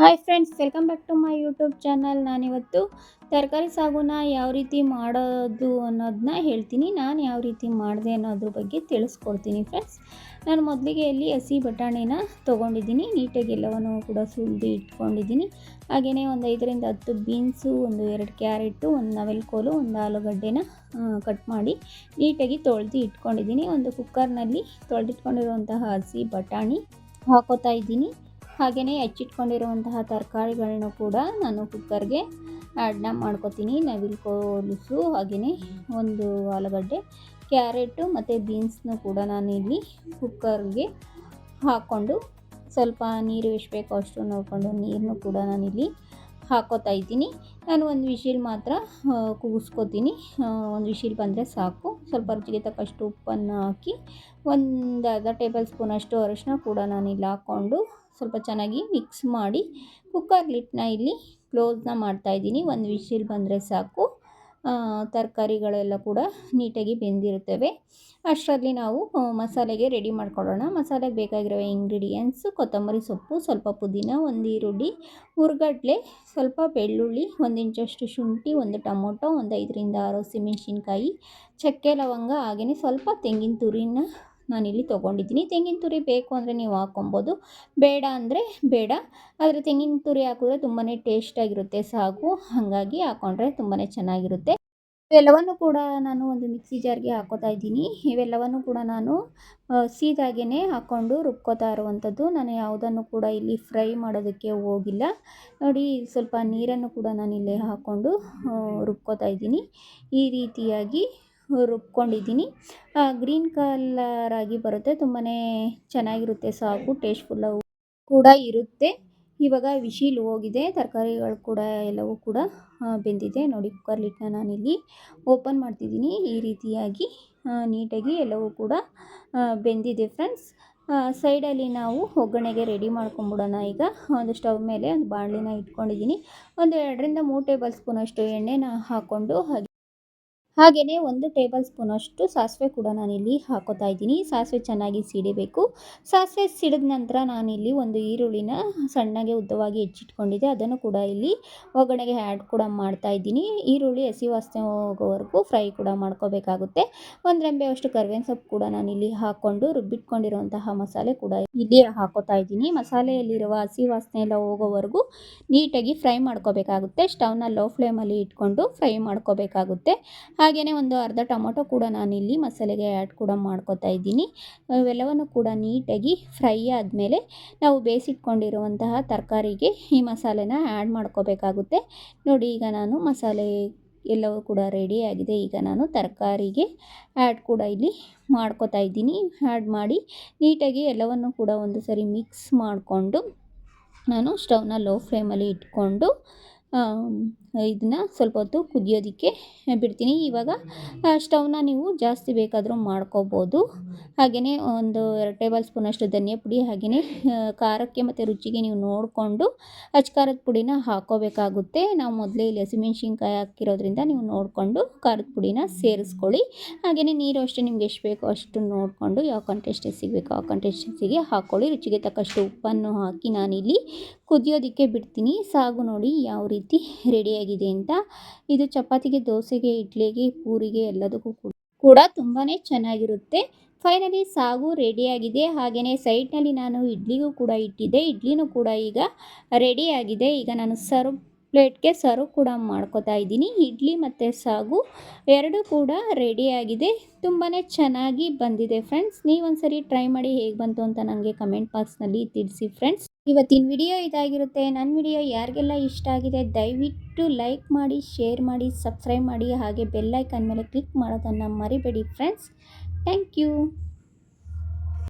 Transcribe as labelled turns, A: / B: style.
A: Hi friends welcome back to my YouTube channel ನಾನಿವತ್ತು ತರಕಾರಿ ಸಾಗುನ ಯಾವ ರೀತಿ ಮಾಡೋದು ಅನ್ನೋದನ್ನ ಹೇಳ್ತೀನಿ. ನಾನು ಯಾವ ರೀತಿ ಮಾಡಿದೆ ಅನ್ನೋದ್ರ ಬಗ್ಗೆ ತಿಳಿಸ್ಕೊಡ್ತೀನಿ ಫ್ರೆಂಡ್ಸ್ ನಾನು ಮೊದಲಿಗೆ ಇಲ್ಲಿ ಹಸಿ ಬಟಾಣಿನ ತೊಗೊಂಡಿದ್ದೀನಿ. ನೀಟಾಗಿ ಎಲ್ಲವನ್ನು ಕೂಡ ಸುಲಿದು ಇಟ್ಕೊಂಡಿದ್ದೀನಿ. ಹಾಗೆಯೇ ಒಂದು ಐದರಿಂದ ಹತ್ತು ಬೀನ್ಸು ಒಂದು ಎರಡು ಕ್ಯಾರೆಟು, ಒಂದು ನವೆಲ್ಕೋಲು ಒಂದು ಆಲೂಗಡ್ಡೆನ ಕಟ್ ಮಾಡಿ ನೀಟಾಗಿ ತೊಳೆದು ಇಟ್ಕೊಂಡಿದ್ದೀನಿ. ಒಂದು ಕುಕ್ಕರ್ನಲ್ಲಿ ತೊಳೆದಿಟ್ಕೊಂಡಿರುವಂತಹ ಹಸಿ ಬಟಾಣಿ ಹಾಕೋತಾ ಇದ್ದೀನಿ. ಹಾಗೆಯೇ ಹೆಚ್ಚಿಟ್ಕೊಂಡಿರುವಂತಹ ತರಕಾರಿಗಳನ್ನೂ ಕೂಡ ನಾನು ಕುಕ್ಕರ್ಗೆ ಆ್ಯಡ್ನ ಮಾಡ್ಕೊತೀನಿ. ನವಿಲ್ಕೋಲುಸು ಹಾಗೆಯೇ ಒಂದು ಆಲೂಗಡ್ಡೆ, ಕ್ಯಾರೆಟು ಮತ್ತು ಬೀನ್ಸ್ನು ಕೂಡ ನಾನು ಇಲ್ಲಿ ಕುಕ್ಕರ್ಗೆ ಹಾಕ್ಕೊಂಡು ಸ್ವಲ್ಪ ನೀರು ಎಷ್ಟು ಬೇಕೋ ಅಷ್ಟು ನೋಡಿಕೊಂಡು ನೀರನ್ನು ಕೂಡ ನಾನಿಲ್ಲಿ ಹಾಕೋತಾ ಇದ್ದೀನಿ. ನಾನು ಒಂದು ವಿಶಿಲ್ ಮಾತ್ರ ಕೂಗಿಸ್ಕೊತೀನಿ. ಒಂದು ವಿಶಿಲ್ ಬಂದರೆ ಸಾಕು. ಸ್ವಲ್ಪ ರುಚಿಗೆ ತಕ್ಕಷ್ಟು ಉಪ್ಪನ್ನು ಹಾಕಿ, ಒಂದು ಅರ್ಧ ಟೇಬಲ್ ಸ್ಪೂನ್ ಅಷ್ಟು ಅರಶಿನ ಕೂಡ ನಾನು ಇಲ್ಲಿ ಹಾಕ್ಕೊಂಡು ಸ್ವಲ್ಪ ಚೆನ್ನಾಗಿ ಮಿಕ್ಸ್ ಮಾಡಿ ಕುಕ್ಕರ್ ಲಿಟ್ನ ಇಲ್ಲಿ ಕ್ಲೋಸ್ನ ಮಾಡ್ತಾಯಿದ್ದೀನಿ ಒಂದು ವಿಶಿಲ್ ಬಂದರೆ ಸಾಕು. ತರಕಾರಿಗಳೆಲ್ಲ ಕೂಡ ನೀಟಾಗಿ ಬೆಂದಿರುತ್ತವೆ. ಅಷ್ಟರಲ್ಲಿ ನಾವು ಮಸಾಲೆಗೆ ರೆಡಿ ಮಾಡ್ಕೊಳ್ಳೋಣ. ಮಸಾಲೆಗೆ ಬೇಕಾಗಿರೋ ಇಂಗ್ರೀಡಿಯೆಂಟ್ಸು ಕೊತ್ತಂಬರಿ ಸೊಪ್ಪು, ಸ್ವಲ್ಪ ಪುದೀನ, ಒಂದು ಈರುಳ್ಳಿ, ಹುರ್ಗಡ್ಲೆ, ಸ್ವಲ್ಪ ಬೆಳ್ಳುಳ್ಳಿ, ಒಂದು ಇಂಚಷ್ಟು ಶುಂಠಿ, ಒಂದು ಟೊಮೊಟೊ, ಒಂದು ಐದರಿಂದ ಆರು ಹಸಿಮೆಣ್ಸಿನ್ಕಾಯಿ ಚಕ್ಕೆ, ಲವಂಗ, ಹಾಗೆಯೇ ಸ್ವಲ್ಪ ತೆಂಗಿನ ತುರಿನ ನಾನಿಲ್ಲಿ ತೊಗೊಂಡಿದ್ದೀನಿ. ತೆಂಗಿನ ತುರಿ ಬೇಕು ಅಂದರೆ ನೀವು ಹಾಕ್ಕೊಬೋದು ಬೇಡ ಅಂದರೆ ಬೇಡ. ಆದರೆ ತೆಂಗಿನ ತುರಿ ಹಾಕಿದ್ರೆ ತುಂಬಾ ಟೇಸ್ಟಾಗಿರುತ್ತೆ ಸಾಗು. ಹಾಗಾಗಿ ಹಾಕ್ಕೊಂಡ್ರೆ ತುಂಬಾ ಚೆನ್ನಾಗಿರುತ್ತೆ. ಇವೆಲ್ಲವನ್ನು ಕೂಡ ನಾನು ಒಂದು ಮಿಕ್ಸಿ ಜಾರ್ಗೆ ಹಾಕೋತಾ ಇದ್ದೀನಿ. ಇವೆಲ್ಲವನ್ನು ಕೂಡ ನಾನು ಸೀದಾಗೇ ಹಾಕ್ಕೊಂಡು ರುಬ್ಕೋತಾ ಇರುವಂಥದ್ದು. ನಾನು ಯಾವುದನ್ನು ಕೂಡ ಇಲ್ಲಿ ಫ್ರೈ ಮಾಡೋದಕ್ಕೆ ಹೋಗಿಲ್ಲ. ನೋಡಿ, ಸ್ವಲ್ಪ ನೀರನ್ನು ಕೂಡ ನಾನು ಇಲ್ಲಿ ಹಾಕ್ಕೊಂಡು ರುಬ್ಕೋತಾ ಇದ್ದೀನಿ. ಈ ರೀತಿಯಾಗಿ ರುಬ್ಕೊಂಡಿದ್ದೀನಿ. ಗ್ರೀನ್ ಕಲರ್ ಆಗಿ ಬರುತ್ತೆ. ತುಂಬಾ ಚೆನ್ನಾಗಿರುತ್ತೆ. ಸಾಗು ಟೇಸ್ಟ್ಫುಲ್ಲ ಕೂಡ ಇರುತ್ತೆ. ಇವಾಗ ವಿಶಿಲ್ ಹೋಗಿದೆ. ತರಕಾರಿಗಳು ಕೂಡ ಎಲ್ಲವೂ ಕೂಡ ಬೆಂದಿದೆ. ನೋಡಿ, ಕುಕ್ಕರ್ ನಾನಿಲ್ಲಿ ಓಪನ್ ಮಾಡ್ತಿದ್ದೀನಿ. ಈ ರೀತಿಯಾಗಿ ನೀಟಾಗಿ ಎಲ್ಲವೂ ಕೂಡ ಬೆಂದಿದೆ ಫ್ರೆಂಡ್ಸ್. ಸೈಡಲ್ಲಿ ನಾವು ಒಗ್ಗರಣೆಗೆ ರೆಡಿ ಮಾಡ್ಕೊಂಬಿಡೋಣ. ಈಗ ಒಂದು ಸ್ಟವ್ ಮೇಲೆ ಒಂದು ಬಾಣಲಿನ ಇಟ್ಕೊಂಡಿದ್ದೀನಿ. ಒಂದು ಎರಡರಿಂದ ಮೂರು ಟೇಬಲ್ ಸ್ಪೂನಷ್ಟು ಎಣ್ಣೆನ ಹಾಕ್ಕೊಂಡು ಹಾಗೆಯೇ ಒಂದು ಟೇಬಲ್ ಸ್ಪೂನಷ್ಟು ಸಾಸಿವೆ ಕೂಡ ನಾನಿಲ್ಲಿ ಹಾಕೋತಾ ಇದ್ದೀನಿ. ಸಾಸಿವೆ ಚೆನ್ನಾಗಿ ಸಿಡಿಬೇಕು. ಸಾಸಿವೆ ಸಿಡಿದ ನಂತರ ನಾನಿಲ್ಲಿ ಒಂದು ಈರುಳ್ಳಿನ ಸಣ್ಣಗೆ ಉದ್ದವಾಗಿ ಹೆಚ್ಚಿಟ್ಕೊಂಡಿದ್ದೆ. ಅದನ್ನು ಕೂಡ ಇಲ್ಲಿ ಒಗ್ಗರಣೆಗೆ ಆ್ಯಡ್ ಕೂಡ ಮಾಡ್ತಾ ಇದ್ದೀನಿ. ಈರುಳ್ಳಿ ಹಸಿ ವಾಸನೆ ಹೋಗೋವರೆಗೂ ಫ್ರೈ ಕೂಡ ಮಾಡ್ಕೋಬೇಕಾಗುತ್ತೆ. ಒಂದು ರೆಂಬೆ ಅಷ್ಟು ಕರಿಬೇವಿನ ಸೊಪ್ಪು ಕೂಡ ನಾನಿಲ್ಲಿ ಹಾಕ್ಕೊಂಡು ರುಬ್ಬಿಟ್ಕೊಂಡಿರುವಂತಹ ಮಸಾಲೆ ಕೂಡ ಇಲ್ಲಿ ಹಾಕೋತಾ ಇದ್ದೀನಿ. ಮಸಾಲೆಯಲ್ಲಿರುವ ಹಸಿ ವಾಸನೆ ಎಲ್ಲ ಹೋಗೋವರೆಗೂ ನೀಟಾಗಿ ಫ್ರೈ ಮಾಡ್ಕೋಬೇಕಾಗುತ್ತೆ. ಸ್ಟವ್ನ ಲೋ ಫ್ಲೇಮಲ್ಲಿ ಇಟ್ಕೊಂಡು ಫ್ರೈ ಮಾಡ್ಕೋಬೇಕಾಗುತ್ತೆ. ಹಾಗೆಯೇ ಒಂದು ಅರ್ಧ ಟೊಮೊಟೊ ಕೂಡ ನಾನಿಲ್ಲಿ ಮಸಾಲೆಗೆ ಆ್ಯಡ್ ಕೂಡ ಮಾಡ್ಕೊತಾ ಇದ್ದೀನಿ. ಇವೆಲ್ಲವನ್ನು ಕೂಡ ನೀಟಾಗಿ ಫ್ರೈ ಆದಮೇಲೆ ನಾವು ಬೇಯಿಸಿಟ್ಕೊಂಡಿರುವಂತಹ ತರಕಾರಿಗೆ ಈ ಮಸಾಲೆನ ಆ್ಯಡ್ ಮಾಡ್ಕೋಬೇಕಾಗುತ್ತೆ. ನೋಡಿ, ಈಗ ನಾನು ಮಸಾಲೆ ಎಲ್ಲವೂ ಕೂಡ ರೆಡಿಯಾಗಿದೆ ಈಗ ನಾನು ತರಕಾರಿಗೆ ಆ್ಯಡ್ ಕೂಡ ಇಲ್ಲಿ ಮಾಡ್ಕೋತಾ ಇದ್ದೀನಿ. ಆ್ಯಡ್ ಮಾಡಿ ನೀಟಾಗಿ ಎಲ್ಲವನ್ನು ಕೂಡ ಒಂದು ಸರಿ ಮಿಕ್ಸ್ ಮಾಡಿಕೊಂಡು ನಾನು ಸ್ಟವ್ನ ಲೋ ಫ್ಲೇಮಲ್ಲಿ ಇಟ್ಕೊಂಡು ಇದನ್ನ ಸ್ವಲ್ಪ ಹೊತ್ತು ಕುದಿಯೋದಕ್ಕೆ ಬಿಡ್ತೀನಿ. ಇವಾಗ ಸ್ಟವ್ನ ನೀವು ಜಾಸ್ತಿ ಬೇಕಾದರೂ ಮಾಡ್ಕೋಬೋದು. ಹಾಗೆಯೇ ಒಂದು ಎರಡು ಟೇಬಲ್ ಸ್ಪೂನಷ್ಟು ಧನಿಯಾ ಪುಡಿ ಹಾಗೆಯೇ ಖಾರಕ್ಕೆ ಮತ್ತು ರುಚಿಗೆ ನೀವು ನೋಡಿಕೊಂಡು ಖಾರದ ಪುಡಿನ ಹಾಕೋಬೇಕಾಗುತ್ತೆ. ನಾವು ಮೊದಲೇ ಇಲ್ಲಿ ಹಸಿಮೆಣ್ಸಿನ್ಕಾಯಿ ಹಾಕಿರೋದ್ರಿಂದ ನೀವು ನೋಡಿಕೊಂಡು ಖಾರದ ಪುಡಿನ ಸೇರಿಸ್ಕೊಳ್ಳಿ. ಹಾಗೆಯೇ ನೀರು ಅಷ್ಟೇ ನಿಮ್ಗೆ ಎಷ್ಟು ಬೇಕೋ ಅಷ್ಟು ನೋಡಿಕೊಂಡು ಯಾವ ಕಂಟೆಸ್ಟೆನ್ಸಿಗೆ ಬೇಕೋ ಆ ಕಂಟೆಸ್ಟೆನ್ಸಿಗೆ ಹಾಕ್ಕೊಳ್ಳಿ ರುಚಿಗೆ ತಕ್ಕಷ್ಟು ಉಪ್ಪನ್ನು ಹಾಕಿ ನಾನಿಲ್ಲಿ ಕುದಿಯೋದಕ್ಕೆ ಬಿಡ್ತೀನಿ. ಸಾಗು ನೋಡಿ ಯಾವ ರೀತಿ ರೆಡಿಯಾಗಿದೆ ಅಂತ. ಇದು ಚಪಾತಿಗೆ, ದೋಸೆಗೆ, ಇಡ್ಲಿಗೆ, ಪೂರಿಗೆ ಎಲ್ಲದಕ್ಕೂ ಕೂಡ ತುಂಬಾ ಚೆನ್ನಾಗಿರುತ್ತೆ. ಫೈನಲಿ ಸಾಗು ರೆಡಿಯಾಗಿದೆ. ಹಾಗೆಯೇ ಸೈಡ್ನಲ್ಲಿ ನಾನು ಇಡ್ಲಿಗೂ ಕೂಡ ಇಟ್ಟಿದ್ದೆ. ಇಡ್ಲಿನೂ ಕೂಡ ಈಗ ರೆಡಿಯಾಗಿದೆ. ಈಗ ನಾನು ಸರ್ವ್ ಪ್ಲೇಟ್ಗೆ ಸರ್ವ್ ಕೂಡ ಮಾಡ್ಕೋತಾ ಇದ್ದೀನಿ. ಇಡ್ಲಿ ಮತ್ತು ಸಾಗು ಎರಡೂ ಕೂಡ ರೆಡಿಯಾಗಿದೆ. ತುಂಬಾ ಚೆನ್ನಾಗಿ ಬಂದಿದೆ ಫ್ರೆಂಡ್ಸ್. ನೀವೊಂದ್ಸರಿ ಟ್ರೈ ಮಾಡಿ ಹೇಗೆ ಬಂತು ಅಂತ ನನಗೆ ಕಮೆಂಟ್ ಬಾಕ್ಸ್ನಲ್ಲಿ ತಿಳಿಸಿ ಫ್ರೆಂಡ್ಸ್. ಇವತ್ತಿನ ವಿಡಿಯೋ ಇದಾಗಿರುತ್ತೆ. ನನ್ನ ವಿಡಿಯೋ ಯಾರಿಗೆಲ್ಲ ಇಷ್ಟ ಆಗಿದೆ, ದಯವಿಟ್ಟು ಲೈಕ್ ಮಾಡಿ, ಶೇರ್ ಮಾಡಿ, ಸಬ್ಸ್ಕ್ರೈಬ್ ಮಾಡಿ, ಹಾಗೆ ಬೆಲ್ಲೈಕನ್ ಮೇಲೆ ಕ್ಲಿಕ್ ಮಾಡೋದನ್ನು ಮರಿಬೇಡಿ ಫ್ರೆಂಡ್ಸ್. Thank you.